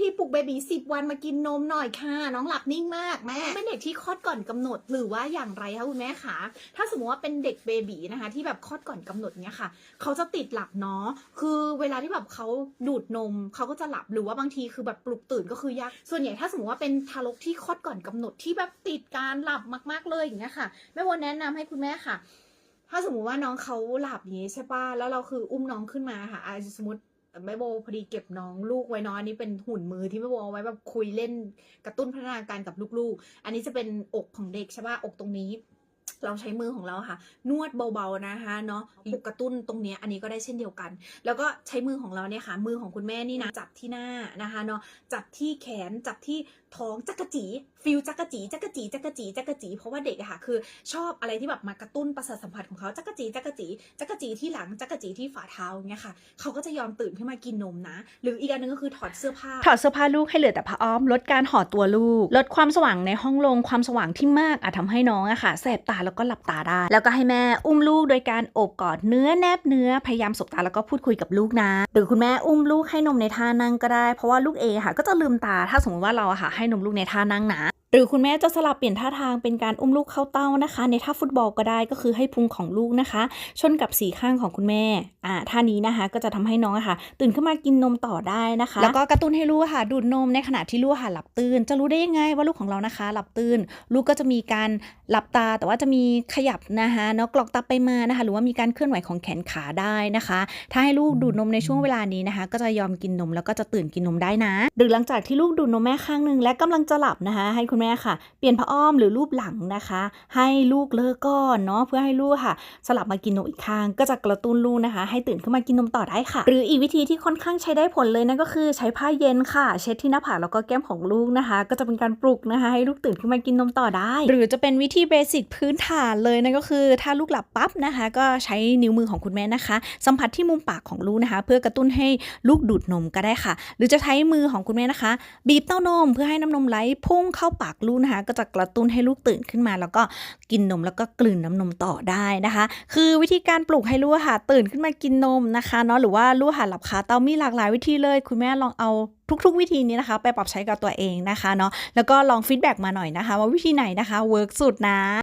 ธีปลุกเบบีสิบวันมากินนมหน่อยค่ะ น้องหลับนิ่งมากแม่เป็นเด็กที่คลอดก่อนกำหนดหรือว่าอย่างไรคะคุณแม่คะถ้าสมมติว่าเป็นเด็กเบบีนะคะ ที่แบบคลอดก่อนกำหนดเนี้ยค่ะ เขาจะติดหลับเนาะคือเวลาที่แบบเขาดูดนมเขาก็จะหลับหรือว่าบางทีคือแบบปลุกตื่นก็คือยากส่วนใหญ่ถ้าสมมติว่าเป็นทารกที่คลอดก่อนกำหนดที่แบบติดการหลับมากๆเลยอย่างเงี้ยค่ะแม่วนแนะนำให้คุณแม่ค่ะ ถ้าสมมติว่าน้องเขาหลับอย่างนี้ใช่ป่ะแล้วเราคืออุ้มน้องขึ้นมาค่ะอาสมมติ แม่โบพอดีเก็บน้องลูกไว้น้อยนนี้เป็นหุ่นมือที่แม่โบเอาไว้แบบคุยเล่นกระตุ้นพัฒนาการกับลูกๆ อันนี้จะเป็นอกของเด็กใช่ป่ะอกตรงนี้ เราใช้มือของเราค่ะ นวดเบาๆนะคะเนาะปลุกกระตุ้นตรงเนี้ยอันนี้ก็ได้เช่นเดียวกัน แล้วก็ใช้มือของเราเนี่ยค่ะ มือของคุณแม่นี่นะจับที่หน้านะคะเนาะจับที่แขนจับที่ท้องจักกะจีฟิลจักกะจีจักกะจีจักกะจีจักกะจีเพราะว่าเด็กอะค่ะคือ ชอบอะไรที่แบบมากระตุ้นประสาทสัมผัสของเขาจักกะจีจักกะจีจักกะจีที่หลังจักกะจีที่ฝ่าเท้าอย่างเงี้ยค่ะเขาก็จะยอมตื่นขึ้นมากินนมนะ หรืออีกอันหนึงก็คือถอดเสื้อผ้า ถอดเสื้อผ้าลูกให้เหลือแต่ผ้าอ้อม ลดการห่อตัวลูก ลดความสว่างในห้องลงความสว่างที่มากอาจทำให้น้องอะค่ะแสบตาแล้วก็หลับตาได้ แล้วก็ให้แม่อุ้มลูกโดยการโอบกอดเนื้อแนบเนื้อพยายามสบตาแล้วก็พูดคุยกับลูกนะ หรือคุณแม่อุ้มลูกให้นมในท่านั่งก็ได้ เพราะว่าลูกเอค่ะก็จะลืมตาถ้าสมมติว่าเราค่ะให้นมลูกในท่านั่งนะ หรือคุณแม่จะสลับเปลี่ยนท่าทางเป็นการอุ้มลูกเข้าเต้านะคะ ในท่าฟุตบอลก็ได้ก็คือให้พุงของลูกนะคะ ชนกับสีข้างของคุณแม่อ่าท่านี้นะคะ ก็จะทำให้น้องอะค่ะ ตื่นขึ้นมากินนมต่อได้นะคะ แล้วก็กระตุ้นให้ลูกอะค่ะดูดนมในขณะที่ลูกอะค่ะหลับตื่น จะรู้ได้ยังไงว่าลูกของเรานะคะ หลับตื่น ลูกก็จะมีการหลับตา แต่ว่าจะมีขยับนะคะเนาะกรอกตาไปมานะคะ หรือว่ามีการเคลื่อนไหวของแขนขาได้นะคะ ถ้าให้ลูกดูดนมในช่วงเวลานี้นะคะ ก็จะยอมกินนมแล้วก็จะตื่นกินนมได้นะ หรือหลังจากที่ลูกดูดนมแม่ข้างหนึ่งและกำลังจะหลับนะคะ ให้คุณแม่ค่ะ เปลี่ยนผ้าอ้อมหรือรูปหลังนะคะ ให้ลูกเลิกก่อนเนาะเพื่อให้ลูกค่ะ สลับมากินนมอีกข้าง ก็จะกระตุ้นลูกนะคะ ให้ตื่นขึ้นมากินนมต่อได้ค่ะ หรืออีกวิธีที่ค่อนข้างใช้ได้ผลเลยนั่นก็คือใช้ผ้าเย็นค่ะ เช็ดที่หน้าผากแล้วก็แก้มของลูกนะคะ ก็จะเป็นการปลุกนะคะ ให้ลูกตื่นขึ้นมากินนมต่อได้ หรือจะเป็นวิธีเบสิกพื้นฐานเลยนั่นก็คือ ถ้าลูกหลับปั๊บนะคะ ก็ใช้นิ้วมือของคุณแม่นะคะ สัมผัสที่มุมปากของลูกนะคะ เพื่อกระตุ้นให้ลูกดูดนมก็ได้ค่ะ หรือจะใช้มือของคุณแม่นะคะ บีบเต้านมเพื่อให้น้ำนมไหลพุ่งเข้าปากลูกนะคะ ก็จะกระตุ้นให้ลูกตื่นขึ้นมา แล้วก็กินนมแล้วก็กลืนน้ำนมต่อได้นะคะ คือวิธีการปลุกให้ลูกค่ะตื่นขึ้นมากินนมนะคะเนาะหรือว่าลูกหาหลับคาเตามีหลากหลายวิธีเลย คุณแม่ลองเอาทุกๆ วิธีนี้นะคะ ไปปรับใช้กับตัวเองนะคะเนาะแล้วก็ลองฟีดแบ็กมาหน่อยนะคะ ว่าวิธีไหนนะคะเวิร์กสุดนะ